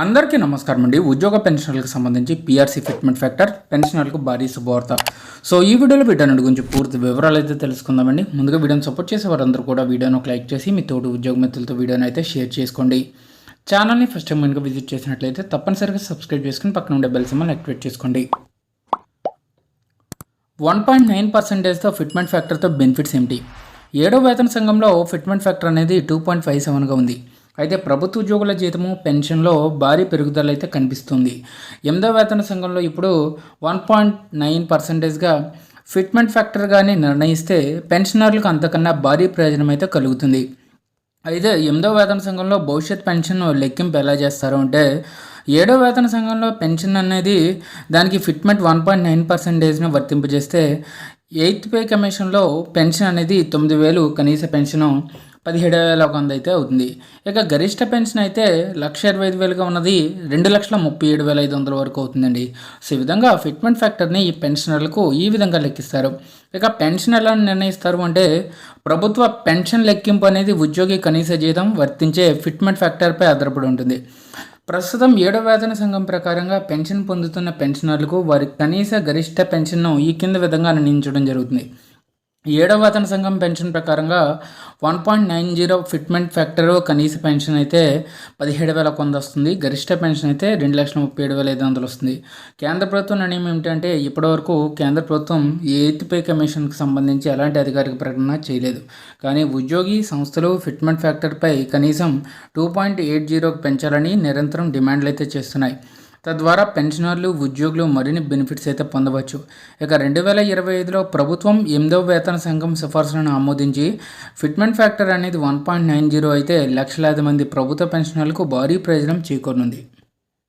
అందరికీ నమస్కారం అండి. ఉద్యోగ పెన్షన్లకు సంబంధించి పిఆర్సీ ఫిట్మెంట్ ఫ్యాక్టర్ పెన్షనర్లకు భారీ శుభవార్త. సో ఈ వీడియోలో వీటన్నిటి గురించి పూర్తి వివరాలు అయితే తెలుసుకుందామండి. ముందుగా వీడియోని సపోర్ట్ చేసే వారందరూ కూడా వీడియోను ఒక లైక్ చేసి మీ తోటి ఉద్యోగ మిత్రులతో వీడియోని అయితే షేర్ చేసుకోండి. ఛానల్ని ఫస్ట్ టైం కనుక విజిట్ చేసినట్లయితే తప్పనిసరిగా సబ్స్క్రైబ్ చేసుకుని పక్కన ఉండే బెల్ సింబల్ యాక్టివేట్ చేసుకోండి. వన్ పాయింట్ నైన్ పర్సెంటేజ్తో ఫిట్మెంట్ ఫ్యాక్టర్తో బెనిఫిట్స్ ఏమిటి? ఏడో వేతన సంఘంలో ఫిట్మెంట్ ఫ్యాక్టర్ అనేది టూ పాయింట్ ఫైవ్ సెవెన్గా ఉంది. అయితే ప్రభుత్వ ఉద్యోగుల జీతము పెన్షన్లో భారీ పెరుగుదల అయితే కనిపిస్తుంది. ఎనిమిదో వేతన సంఘంలో ఇప్పుడు వన్ పాయింట్ నైన్ పర్సెంటేజ్గా ఫిట్మెంట్ ఫ్యాక్టర్గానే నిర్ణయిస్తే పెన్షనర్లకు అంతకన్నా భారీ ప్రయోజనం అయితే కలుగుతుంది. అయితే ఎనిమిదో వేతన సంఘంలో భవిష్యత్ పెన్షన్ లెక్కింపు ఎలా చేస్తారు అంటే ఏడో వేతన సంఘంలో పెన్షన్ అనేది దానికి ఫిట్మెంట్ వన్ పాయింట్ నైన్ పర్సెంటేజ్ను వర్తింపజేస్తే ఎయిత్ పే కమిషన్లో పెన్షన్ అనేది తొమ్మిది వేలు కనీస పెన్షను పదిహేడు వేల ఒక వంద అయితే అవుతుంది. ఇక గరిష్ట పెన్షన్ అయితే లక్ష ఇరవై ఐదు వేలుగా ఉన్నది. రెండు లక్షల ముప్పై ఏడు వేల ఐదు వందల వరకు అవుతుందండి. సో ఈ విధంగా ఫిట్మెంట్ ఫ్యాక్టర్ని ఈ పెన్షనర్లకు ఈ విధంగా లెక్కిస్తారు. ఇక పెన్షన్ ఎలా నిర్ణయిస్తారు అంటే ప్రభుత్వ పెన్షన్ లెక్కింపు అనేది ఉద్యోగి కనీస జీతం వర్తించే ఫిట్మెంట్ ఫ్యాక్టర్పై ఆధారపడి ఉంటుంది. ప్రస్తుతం ఏడో వేతన సంఘం ప్రకారంగా పెన్షన్ పొందుతున్న పెన్షనర్లకు వారి కనీస గరిష్ట పెన్షన్ను ఈ కింద విధంగా నిర్ణయించడం జరుగుతుంది. ఏడవ వేతన సంఘం పెన్షన్ ప్రకారంగా one point nine zero fitment factor కనీస పెన్షన్ అయితే పదిహేడు వేల కొంద వస్తుంది. గరిష్ట పెన్షన్ అయితే రెండు లక్షల ముప్పై ఏడు వేల ఐదు వందలు వస్తుంది. కేంద్ర ప్రభుత్వం నిర్ణయం ఏమిటంటే ఇప్పటివరకు కేంద్ర ప్రభుత్వం ఎయిత్ పే కమిషన్కి సంబంధించి ఎలాంటి అధికారిక ప్రకటన చేయలేదు. కానీ ఉద్యోగి సంస్థలు ఫిట్మెంట్ ఫ్యాక్టర్పై కనీసం టూ పాయింట్ ఎయిట్ జీరోకి పెంచాలని నిరంతరం డిమాండ్లు అయితే చేస్తున్నాయి. తద్వారా పెన్షనర్లు ఉద్యోగులు మరిన్ని బెనిఫిట్స్ అయితే పొందవచ్చు. ఇక రెండు వేల ఇరవై ఐదులో ప్రభుత్వం ఎనిమిదవ వేతన సంఘం సిఫార్సులను ఆమోదించి ఫిట్మెంట్ ఫ్యాక్టర్ అనేది వన్ పాయింట్ నైన్ జీరో అయితే లక్షలాది మంది ప్రభుత్వ పెన్షనర్లకు భారీ ప్రయోజనం చేకూరనుంది.